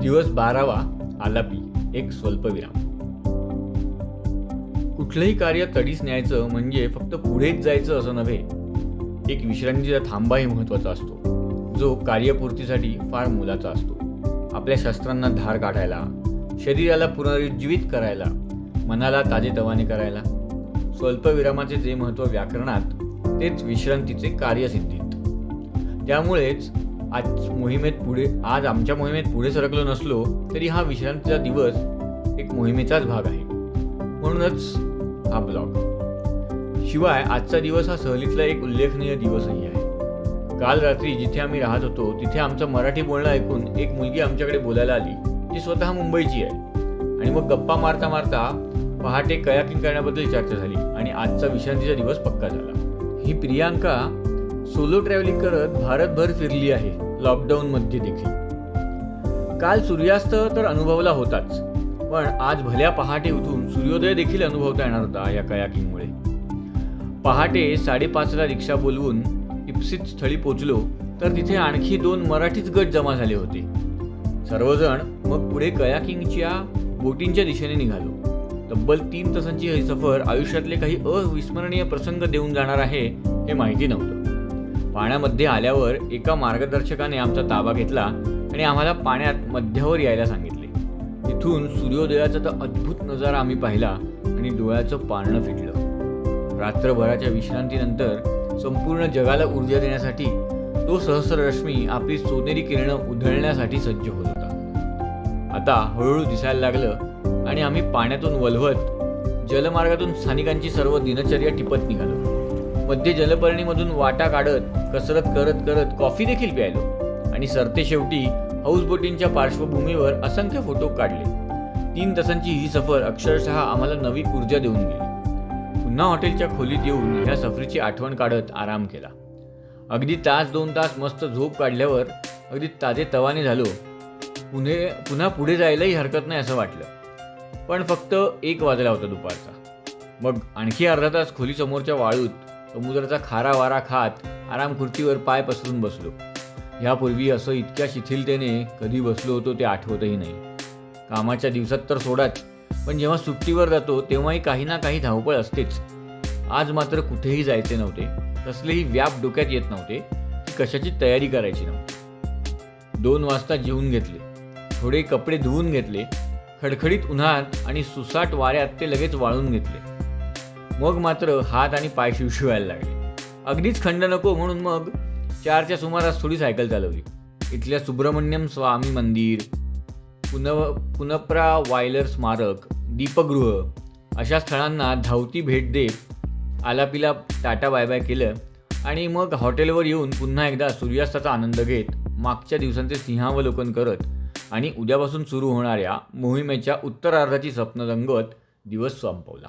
दिवस बारावा आलापी एक स्वल्पविराम. कुठलंही कार्य तडीस न्यायचं म्हणजे फक्त पुढेच जायचं असं नव्हे एक विश्रांतीचा थांबाही महत्त्वाचा असतो. जो कार्यपूर्तीसाठी फार मोलाचा असतो. आपल्या शस्त्रांना धार काढायला शरीराला पुनरुज्जीवित करायला मनाला ताजेतवाने करायला स्वल्पविरामाचे जे महत्त्व व्याकरणात तेच विश्रांतीचे कार्यसिद्धीत. त्यामुळेच आज मोहिमेत पुढे आज आमच्या मोहिमेत पुढे सरकलो नसलो तरी हा विश्रांतीचा दिवस एक मोहिमेचाच भाग आहे. म्हणूनच हा ब्लॉग. शिवाय आजचा दिवस हा सहलीतला एक उल्लेखनीय दिवसही आहे. काल रात्री जिथे आम्ही राहत होतो तिथे आमचं मराठी बोलणं ऐकून एक मुलगी आमच्याकडे बोलायला आली. जी स्वतः मुंबईची आहे. आणि मग गप्पा मारता मारता पहाटे कयाकिंग करण्याबद्दल चर्चा झाली आणि आजचा विश्रांतीचा दिवस पक्का झाला. ही प्रियांका सोलो ट्रॅव्हलिंग करत भारतभर फिरली आहे. लॉकडाऊनमध्ये देखील. काल सूर्यास्त तर अनुभवला होताच पण आज भल्या पहाटे उठून सूर्योदय देखील अनुभवता येणार होता या कयाकिंगमुळे. पहाटे साडेपाचला रिक्षा बोलवून इप्सित स्थळी पोचलो तर तिथे आणखी दोन मराठीच गट जमा झाले होते. सर्वजण मग पुढे कयाकिंगच्या बोटींच्या दिशेने निघालो. तब्बल तीन तासांची ही सफर आयुष्यातले काही अविस्मरणीय प्रसंग देऊन जाणार आहे हे माहिती नव्हतं. पाण्यामध्ये आल्यावर एका मार्गदर्शकाने आमचा ताबा घेतला आणि आम्हाला पाण्यात मध्यावर यायला सांगितले. तिथून सूर्योदयाचा तर अद्भुत नजारा आम्ही पाहिला आणि डोळ्याचं पाळणं फिटलं रात्रभराच्या विश्रांतीनंतर संपूर्ण जगाला ऊर्जा देण्यासाठी तो सहस्ररश्मी आपली सोनेरी किरणं उधळण्यासाठी सज्ज होत होता. आता हळूहळू दिसायला लागलं आणि आम्ही पाण्यातून वलवत जलमार्गातून स्थानिकांची सर्व दिनचर्या टिपत निघालो. मध्य जलपर्णीमधून वाटा काढत कसरत करत करत कॉफी देखील प्यायलो. आणि सरते शेवटी हाऊसबोटींच्या पार्श्वभूमीवर असंख्य फोटो काढले. तीन तासांची ही सफर अक्षरशः आम्हाला नवी ऊर्जा देऊन गेली. पुन्हा हॉटेलच्या खोलीत येऊन ह्या सफरीची आठवण काढत आराम केला. अगदी तास दोन तास मस्त झोप काढल्यावर अगदी ताजे तवाने झालो. पुणे पुन्हा पुढे जायलाही हरकत नाही असं वाटलं. पण फक्त एक वाजला होता दुपारचा. मग आणखी अर्धा तास खोलीसमोरच्या वाळूत समुद्राचा खारा वारा खात आराम खुर्चीवर पाय पसरून बसलो. यापूर्वी असं इतक्या शिथिलतेने कधी बसलो होतो ते आठवतही नाही. कामाच्या दिवसात तर सोडाच पण जेव्हा सुट्टीवर जातो तेव्हाही काही ना काही धावपळ असतेच. आज मात्र कुठेही जायचे नव्हते कसलेही व्याप डोक्यात येत नव्हते की कशाची तयारी करायची नव्हती. दोन वाजता जेवून घेतले थोडे कपडे धुवून घेतले खडखडीत उन्हात आणि सुसाट वाऱ्यात ते लगेच वाळून घेतले. मग मात्र हात आणि पाय शिवशिवायला लागले. अगदीच खंड नको म्हणून मग चारच्या सुमारास थोडी सायकल चालवली. इथल्या सुब्रमण्यम स्वामी मंदिर पुनव पुनप्रा वायलर स्मारक दीपगृह अशा स्थळांना धावती भेट देत आलापिला टाटा बाय बाय केलं आणि मग हॉटेलवर येऊन पुन्हा एकदा सूर्यास्ताचा आनंद घेत मागच्या दिवसांचे सिंहावलोकन करत आणि उद्यापासून सुरू होणाऱ्या मोहिमेच्या उत्तरार्धाची स्वप्नरंगत दिवस संपवला.